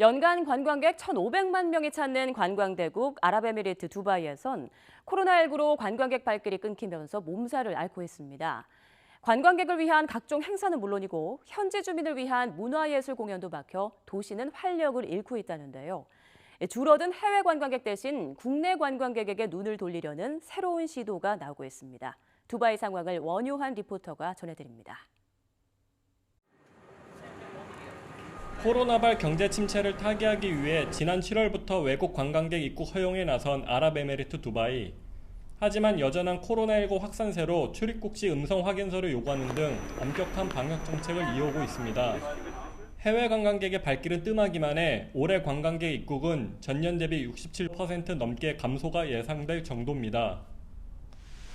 연간 관광객 1,500만 명이 찾는 관광대국 아랍에미리트 두바이에선 코로나19로 관광객 발길이 끊기면서 몸살을 앓고 있습니다. 관광객을 위한 각종 행사는 물론이고 현지 주민을 위한 문화예술 공연도 막혀 도시는 활력을 잃고 있다는데요. 줄어든 해외 관광객 대신 국내 관광객에게 눈을 돌리려는 새로운 시도가 나오고 있습니다. 두바이 상황을 원효한 리포터가 전해드립니다. 코로나발 경제 침체를 타개하기 위해 지난 7월부터 외국 관광객 입국 허용에 나선 아랍에미리트 두바이. 하지만 여전한 코로나19 확산세로 출입국 시 음성 확인서를 요구하는 등 엄격한 방역 정책을 이어오고 있습니다. 해외 관광객의 발길은 뜸하기만 해 올해 관광객 입국은 전년 대비 67% 넘게 감소가 예상될 정도입니다.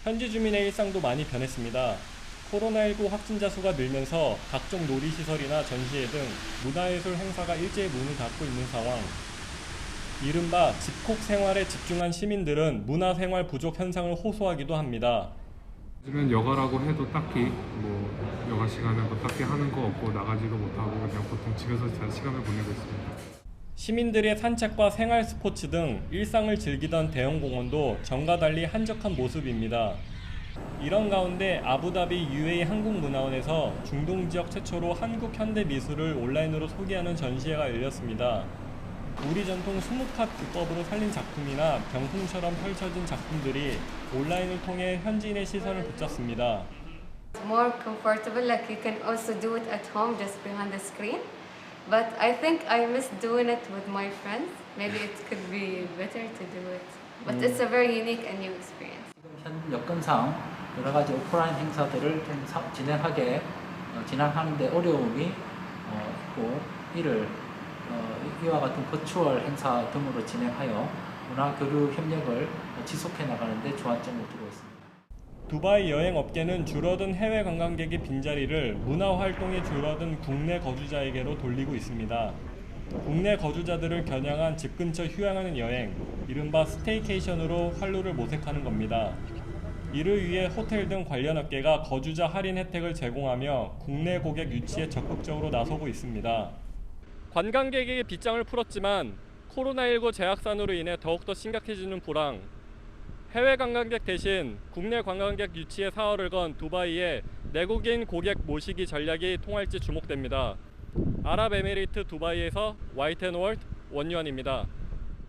현지 주민의 일상도 많이 변했습니다. 코로나19 확진자 수가 늘면서 각종 놀이시설이나 전시회 등 문화예술 행사가 일제히 문을 닫고 있는 상황. 이른바 집콕 생활에 집중한 시민들은 문화생활 부족 현상을 호소하기도 합니다. 요즘엔 여가라고 해도 딱히 뭐 여가 시간에 뭐 딱히 하는 거 없고 나가지도 못하고 그냥 보통 집에서 잘 시간을 보내고 있습니다. 시민들의 산책과 생활 스포츠 등 일상을 즐기던 대형 공원도 전과 달리 한적한 모습입니다. 이런 가운데 아부다비 UA 한국문화원에서 중동 지역 최초로 한국 현대 미술을 온라인으로 소개하는 전시회가 열렸습니다. 우리 전통 수묵합 기법으로 살린 작품이나 병풍처럼 펼쳐진 작품들이 온라인을 통해 현지인의 시선을 붙잡습니다. more comfortable like you can also do it at home just behind the screen but i think i miss doing it with my friends maybe it could be better to do it but it's a very unique and new experience 현 여건상 여러 가지 오프라인 행사들을 진행하게 어, 진행하는데 어려움이 어, 있고 이를 어, 이와 같은 버추얼 행사 등으로 진행하여 문화 교류 협력을 지속해 나가는 데 주안점을 두고 있습니다. 두바이 여행 업계는 줄어든 해외 관광객의 빈자리를 문화 활동이 줄어든 국내 거주자에게로 돌리고 있습니다. 국내 거주자들을 겨냥한 집 근처 휴양하는 여행, 이른바 스테이케이션으로 활로를 모색하는 겁니다. 이를 위해 호텔 등 관련 업계가 거주자 할인 혜택을 제공하며 국내 고객 유치에 적극적으로 나서고 있습니다. 관광객에게 빗장을 풀었지만 코로나19 재확산으로 인해 더욱더 심각해지는 불황, 해외 관광객 대신 국내 관광객 유치에 사활을 건 두바이의 내국인 고객 모시기 전략이 통할지 주목됩니다. 아랍에미리트 두바이에서 YTN월드 원유한입니다.